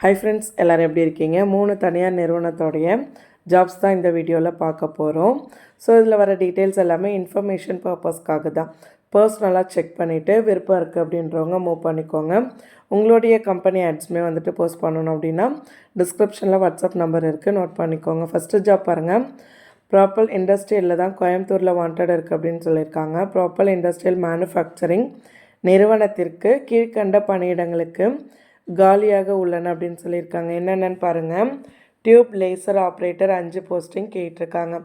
Hi friends எல்லோரும் எப்படி இருக்கீங்க? மூணு தனியார் நிறுவனத்தோடைய ஜாப்ஸ் தான் இந்த வீடியோவில் பார்க்க போகிறோம் ஸோ இதில் வர டீட்டெயில்ஸ் எல்லாமே இன்ஃபர்மேஷன் பர்பஸ்க்காக தான் பர்சனலாக செக் பண்ணிவிட்டு விருப்பம் இருக்குது அப்படின்றவங்க மூவ் பண்ணிக்கோங்க. உங்களுடைய கம்பெனி ஆட்ஸுமே வந்துட்டு போஸ்ட் பண்ணணும் அப்படின்னா டிஸ்கிரிப்ஷனில் வாட்ஸ்அப் நம்பர் இருக்குது நோட் பண்ணிக்கோங்க. ஃபஸ்ட்டு ஜாப் பாருங்கள் ப்ராப்பல் இண்டஸ்ட்ரியலில் தான் கோயம்புத்தூரில் வாண்டட் இருக்குது அப்படின்னு சொல்லியிருக்காங்க. ப்ராப்பல் இண்டஸ்ட்ரியல் மேனுஃபேக்சரிங் நிறுவனத்திற்கு கீழ்கண்ட பணியிடங்களுக்கு காலியாக உள்ளன அப்படின்னு சொல்லியிருக்காங்க. என்னென்னு பாருங்கள் டியூப் லேசர் ஆப்ரேட்டர் அஞ்சு போஸ்டிங் கேட்டிருக்காங்க.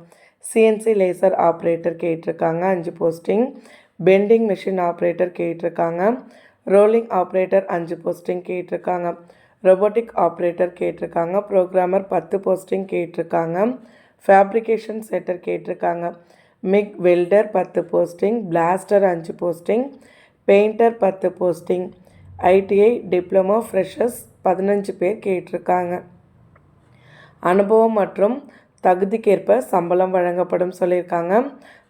சிஎன்சி லேசர் ஆப்ரேட்டர் கேட்டிருக்காங்க அஞ்சு போஸ்டிங். பெண்டிங் மிஷின் ஆப்ரேட்டர் கேட்டிருக்காங்க. ரோலிங் ஆப்ரேட்டர் அஞ்சு போஸ்டிங் கேட்டிருக்காங்க. ரொபோட்டிக் ஆப்ரேட்டர் கேட்டிருக்காங்க. ப்ரோக்ராமர் பத்து போஸ்டிங் கேட்டிருக்காங்க. ஃபேப்ரிகேஷன் செட்டர் கேட்டிருக்காங்க. மிக் வெல்டர் பத்து போஸ்டிங். பிளாஸ்டர் அஞ்சு போஸ்டிங். பெயிண்டர் பத்து போஸ்டிங். ஐடிஐ டிப்ளமோ ஃப்ரெஷர்ஸ் பதினஞ்சு பேர் கேட்டிருக்காங்க. அனுபவம் மற்றும் தகுதிக்கேற்ப சம்பளம் வழங்கப்படும் சொல்லியிருக்காங்க.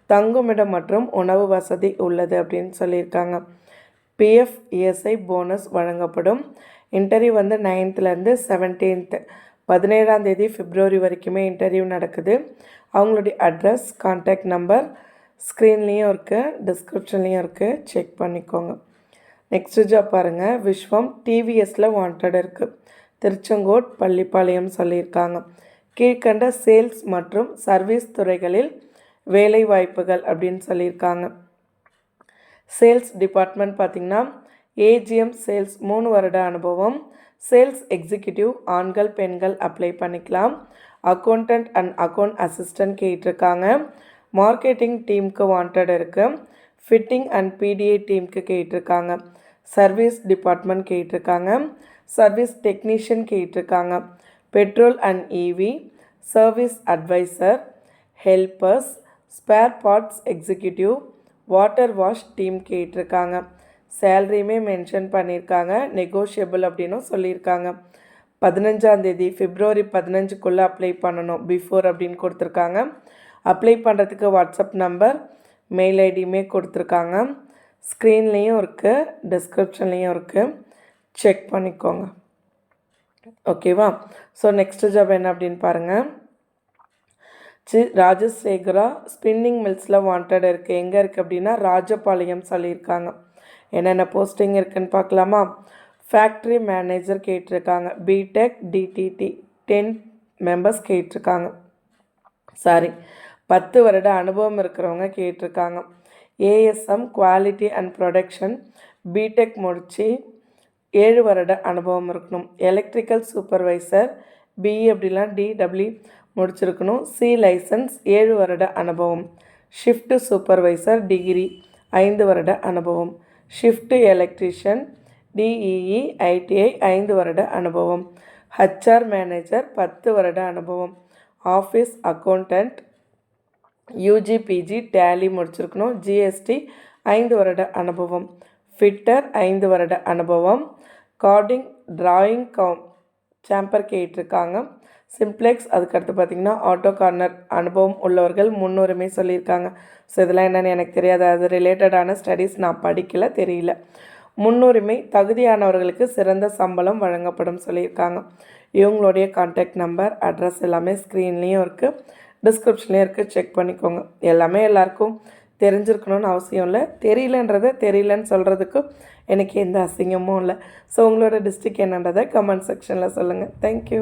தங்குமிடம் மற்றும் உணவு வசதி உள்ளது அப்படின்னு சொல்லியிருக்காங்க. பிஎஃப் இஎஸ்ஐ போனஸ் வழங்கப்படும். இன்டர்வியூ வந்து நைன்த்துலேருந்து செவன்டீன்த்து பதினேழாம் தேதி பிப்ரவரி வரைக்குமே இன்டர்வியூ நடக்குது. அவங்களுடைய அட்ரஸ் கான்டாக்ட் நம்பர் ஸ்க்ரீன்லேயும் இருக்குது டிஸ்கிரிப்ஷன்லேயும் இருக்குது செக் பண்ணிக்கோங்க. நெக்ஸ்ட் ஜாப் பாருங்கள் விஸ்வம் டிவிஎஸில் வாண்டட் இருக்குது திருச்செங்கோட் பள்ளிப்பாளையம் சொல்லியிருக்காங்க. கீழ்கண்ட சேல்ஸ் மற்றும் சர்வீஸ் துறைகளில் வேலை வாய்ப்புகள் அப்படின்னு சொல்லியிருக்காங்க. சேல்ஸ் டிபார்ட்மெண்ட் பார்த்திங்கன்னா ஏஜிஎம் சேல்ஸ் மூணு வருட அனுபவம். சேல்ஸ் எக்ஸிக்யூட்டிவ் ஆண்கள் பெண்கள் அப்ளை பண்ணிக்கலாம். அக்கௌண்ட் அண்ட் அக்கௌண்ட் அசிஸ்டன்ட் கேட்டிருக்காங்க. மார்க்கெட்டிங் டீமுக்கு வாண்டட் இருக்குது ஃபிட்டிங் அண்ட் பிடிஏ டீமுக்கு கேட்டிருக்காங்க. சர்வீஸ் டிபார்ட்மெண்ட் கேட்டிருக்காங்க. சர்வீஸ் டெக்னீஷியன் கேட்டிருக்காங்க. Petrol and EV service advisor helpers spare parts executive water wash team கேட்டிருக்காங்க. சேல்ரியுமே மென்ஷன் பண்ணியிருக்காங்க. நெகோஷியபிள் அப்படின்னும் சொல்லியிருக்காங்க. பதினஞ்சாந்தேதி ஃபிப்ரவரி பதினஞ்சுக்குள்ளே அப்ளை பண்ணணும். பிஃபோர் அப்படின்னு கொடுத்துருக்காங்க. அப்ளை பண்ணுறதுக்கு வாட்ஸ்அப் நம்பர் மெயில் ஐடியுமே கொடுத்துருக்காங்க. ஸ்க்ரீன்லேயும் இருக்குது டிஸ்கிரிப்ஷன்லேயும் இருக்குது செக் பண்ணிக்கோங்க. ஓகேவா ஸோ நெக்ஸ்ட் ஜாப் என்ன அப்படின்னு பாருங்கள் சி ராஜசேகரா ஸ்பின்னிங் மில்ஸில் வாண்டட் இருக்குது எங்கே இருக்குது அப்படின்னா ராஜபாளையம் சொல்லியிருக்காங்க. என்னென்ன போஸ்டிங் இருக்குதுன்னு பார்க்கலாமா? ஃபேக்ட்ரி மேனேஜர் கேட்டிருக்காங்க. பிடெக் டிடிடி டென் மெம்பர்ஸ் கேட்டிருக்காங்க. சாரி பத்து வருட அனுபவம் இருக்கிறவங்க கேட்டிருக்காங்க. ASM quality and production BTech முடித்து ஏழு வருட அனுபவம் இருக்கணும். எலக்ட்ரிக்கல் சூப்பர்வைசர் பிஇ அப்படிலாம் டிடபிள்யூ முடிச்சிருக்கணும். சி லைசன்ஸ் ஏழு வருட அனுபவம். ஷிஃப்ட் சூப்பர்வைசர் டிகிரி ஐந்து வருட அனுபவம். ஷிஃப்ட் எலக்ட்ரிஷியன் டிஇஇ ஐடிஐ ஐந்து வருட அனுபவம். ஹச்ஆர் மேனேஜர் பத்து வருட அனுபவம். Office accountant UG PG Tally முடிச்சிருக்கணும். ஜிஎஸ்டி ஐந்து வருட அனுபவம். ஃபிட்டர் ஐந்து வருட அனுபவம். கார்டிங் ட்ராயிங் கவு சாம்பர் கேட்டிருக்காங்க. சிம்ப்ளெக்ஸ் அதுக்கடுத்து பார்த்திங்கன்னா ஆட்டோ கார்னர் அனுபவம் உள்ளவர்கள் முன்னுரிமை சொல்லியிருக்காங்க. ஸோ இதெல்லாம் என்னென்னு எனக்கு தெரியாது. அது ரிலேட்டடான ஸ்டடீஸ் நான் படிக்கல தெரியல. முன்னுரிமை தகுதியானவர்களுக்கு சிறந்த சம்பளம் வழங்கப்படும் சொல்லியிருக்காங்க. இவங்களுடைய கான்டாக்ட் நம்பர் அட்ரஸ் எல்லாமே ஸ்க்ரீன்லேயும் இருக்குது டிஸ்கிரிப்ஷன்லேயே இருக்குது செக் பண்ணிக்கோங்க. எல்லாமே எல்லாருக்கும் தெரிஞ்சிருக்கணும்னு அவசியம் இல்லை. தெரியலன்றத தெரியலன்னு சொல்கிறதுக்கு எனக்கு எந்த அசிங்கமும் இல்லை. ஸோ உங்களோட டிஸ்ட்ரிக் என்னன்றதை கமெண்ட் செக்ஷனில் சொல்லுங்கள் தேங்க்யூ